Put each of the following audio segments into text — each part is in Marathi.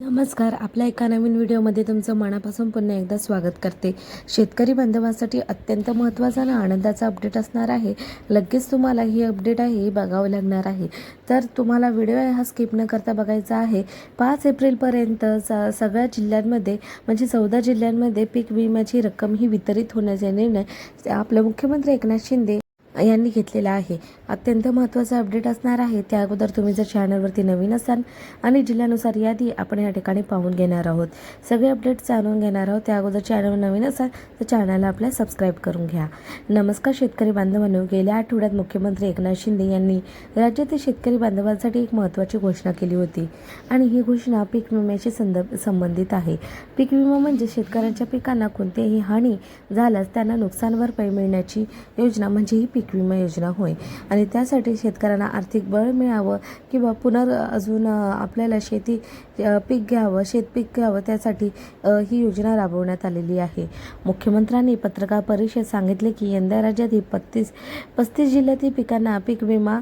नमस्कार. आपल्या एका नवीन व्हिडिओमध्ये तुमचं मनापासून पुन्हा एकदा स्वागत करते. शेतकरी बांधवांसाठी अत्यंत महत्त्वाचा आणि आनंदाचा अपडेट असणार आहे. लगेच तुम्हाला ही अपडेट आहे ही बघावं लागणार आहे. तर तुम्हाला व्हिडिओ हा स्किप न करता बघायचा आहे. पाच एप्रिलपर्यंत स सगळ्या जिल्ह्यांमध्ये म्हणजे चौदा जिल्ह्यांमध्ये पीक विम्याची रक्कम ही वितरित होण्याचा निर्णय आपले मुख्यमंत्री एकनाथ शिंदे यांनी घेतलेला आहे. अत्यंत महत्त्वाचा अपडेट असणार आहे. त्या अगोदर तुम्ही जर चॅनलवरती नवीन असाल आणि जिल्ह्यानुसार यादी आपण या ठिकाणी पाहून घेणार आहोत. सगळे अपडेट जाणून घेणार आहोत. त्या अगोदर चॅनल नवीन असाल तर चॅनलला आपल्या सबस्क्राईब करून घ्या. नमस्कार शेतकरी बांधवांनो. गेल्या आठवड्यात मुख्यमंत्री एकनाथ शिंदे यांनी राज्यातील शेतकरी बांधवांसाठी एक महत्त्वाची घोषणा केली होती. आणि ही घोषणा पीक विम्याशी संदर्भ संबंधित आहे. पीक विमा म्हणजे शेतकऱ्यांच्या पिकांना कोणतीही हानी झाल्यास त्यांना नुकसान भरपाई मिळण्याची योजना म्हणजे ही पीक पीक विमा योजना होय. आणि त्यासाठी शेतकऱ्यांना आर्थिक बळ मिळावं किंवा पुनर् अजून आपल्याला शेती पीक घ्यावं शेतपीक घ्यावं त्यासाठी ही योजना राबवण्यात आलेली आहे. मुख्यमंत्र्यांनी पत्रकार परिषदेत सांगितले की यंदा राज्यातील पस्तीस पस्तीस जिल्ह्यातील पिकांना पीक विमा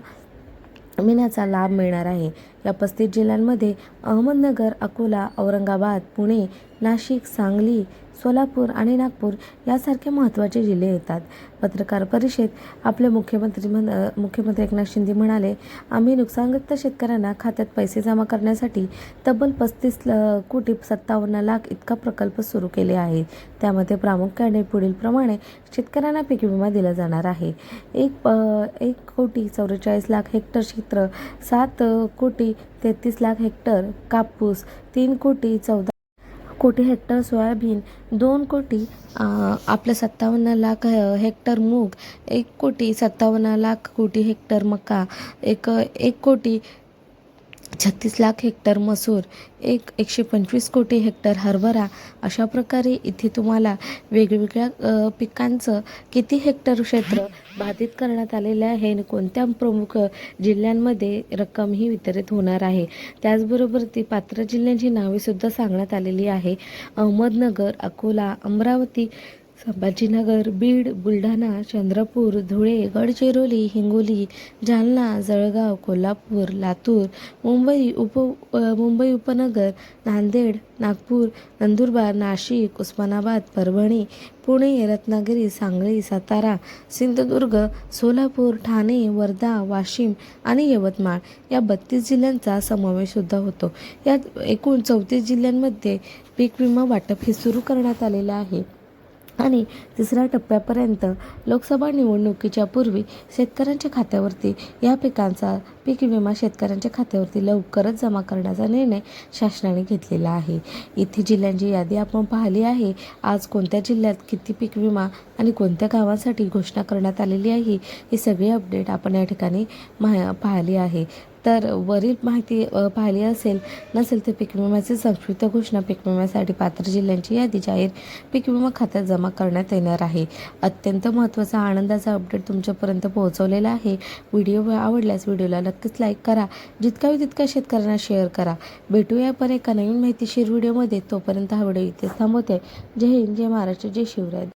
विम्याचा लाभ मिळणार आहे. या पस्तीस जिल्ह्यांमध्ये अहमदनगर अकोला औरंगाबाद पुणे नाशिक सांगली सोलापूर आणि नागपूर यासारखे महत्त्वाचे जिल्हे येतात. पत्रकार परिषदेत आपले मुख्यमंत्री म्हण मुख्यमंत्री एकनाथ शिंदे म्हणाले आम्ही नुकसानग्रस्त शेतकऱ्यांना खात्यात पैसे जमा करण्यासाठी तब्बल पस्तीस कोटी सत्तावन्न लाख इतका प्रकल्प सुरू केले आहे त्यामध्ये प्रामुख्याने पुढीलप्रमाणे शेतकऱ्यांना पीक विमा दिला जाणार आहे. एक प एक कोटी चौवेचाळीस लाख हेक्टर क्षेत्र सात कोटी तेहतीस लाख हेक्टर कापूस तीन कोटी चौदा कोटी हेक्टर सोयाबीन दोन कोटी आपलं सत्तावन्न लाख हेक्टर मूग एक कोटी सत्तावन्न लाख कोटी हेक्टर मका एक एक कोटी छत्तीस लाख हेक्टर मसूर एक एकशे पंचवीस कोटी हेक्टर हरभरा अशा प्रकारे इथे तुम्हाला वेगवेगळ्या पिकांचं किती हेक्टर क्षेत्र बाधित करण्यात आलेले आहे आणि कोणत्या प्रमुख जिल्ह्यांमध्ये रक्कम ही वितरित होणार आहे? त्याचबरोबर ती पात्र जिल्ह्यांची नावेसुद्धा सांगण्यात आलेली आहे. अहमदनगर अकोला अमरावती संभाजीनगर बीड बुलढाणा चंद्रपूर धुळे गडचिरोली हिंगोली जालना जळगाव कोल्हापूर लातूर मुंबई उप मुंबई उपनगर नांदेड नागपूर नंदुरबार नाशिक उस्मानाबाद परभणी पुणे रत्नागिरी सांगली सातारा सिंधुदुर्ग सोलापूर ठाणे वर्धा वाशिम आणि यवतमाळ या बत्तीस जिल्ह्यांचा समावेशसुद्धा होतो. यात एकूण चौतीस जिल्ह्यांमध्ये पीक विमा वाटप हे सुरू करण्यात आलेलं आहे. आणि तिसऱ्या टप्प्यापर्यंत लोकसभा निवडणुकीच्या पूर्वी शेतकऱ्यांच्या खात्यावरती या पिकांचा पीक विमा शेतकऱ्यांच्या खात्यावरती लवकरच जमा करण्याचा निर्णय शासनाने घेतलेला आहे. इथे जिल्ह्यांची यादी आपण पाहिली आहे. आज कोणत्या जिल्ह्यात किती पीक विमा आणि कोणत्या गावांसाठी घोषणा करण्यात आलेली आहे ही सगळी अपडेट आपण या ठिकाणी मा पाहिली आहे. तर वरील माहिती पाहिली असेल नसेल तर पीक विम्याची संक्षिप्त घोषणा पीक विम्यासाठी पात्र जिल्ह्यांची यादी जाहीर पीक विमा खात्यात जमा करण्यात येणार आहे. अत्यंत महत्त्वाचा आनंदाचा अपडेट तुमच्यापर्यंत पोहोचवलेला आहे. व्हिडिओ आवडल्यास व्हिडिओला नक्कीच लाईक करा. जितका होईल तितक्या शेतकऱ्यांना शेअर करा. भेटूया पण एका नवीन माहितीशीर व्हिडिओमध्ये. तोपर्यंत हा व्हिडिओ इथे थांबवते. जय हिंद जय महाराष्ट्र जय शिवराय.